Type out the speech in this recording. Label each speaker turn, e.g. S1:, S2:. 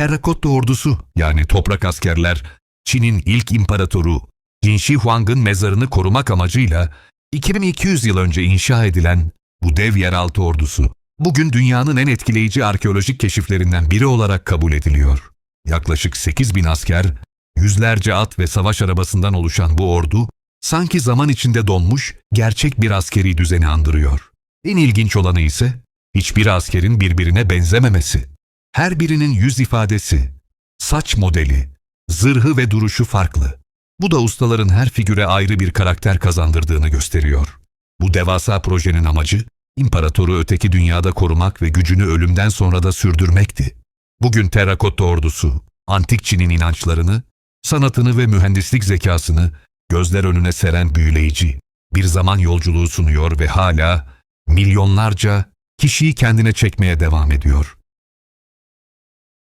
S1: Terrakotta ordusu yani toprak askerler Çin'in ilk imparatoru Qin Huang'ın mezarını korumak amacıyla 2200 yıl önce inşa edilen bu dev yeraltı ordusu bugün dünyanın en etkileyici arkeolojik keşiflerinden biri olarak kabul ediliyor. Yaklaşık 8000 asker, yüzlerce at ve savaş arabasından oluşan bu ordu sanki zaman içinde donmuş gerçek bir askeri düzeni andırıyor. En ilginç olanı ise hiçbir askerin birbirine benzememesi. Her birinin yüz ifadesi, saç modeli, zırhı ve duruşu farklı. Bu da ustaların her figüre ayrı bir karakter kazandırdığını gösteriyor. Bu devasa projenin amacı, imparatoru öteki dünyada korumak ve gücünü ölümden sonra da sürdürmekti. Bugün Terrakotta ordusu, antik Çin'in inançlarını, sanatını ve mühendislik zekasını gözler önüne seren büyüleyici bir zaman yolculuğu sunuyor ve hala milyonlarca kişiyi kendine çekmeye devam ediyor.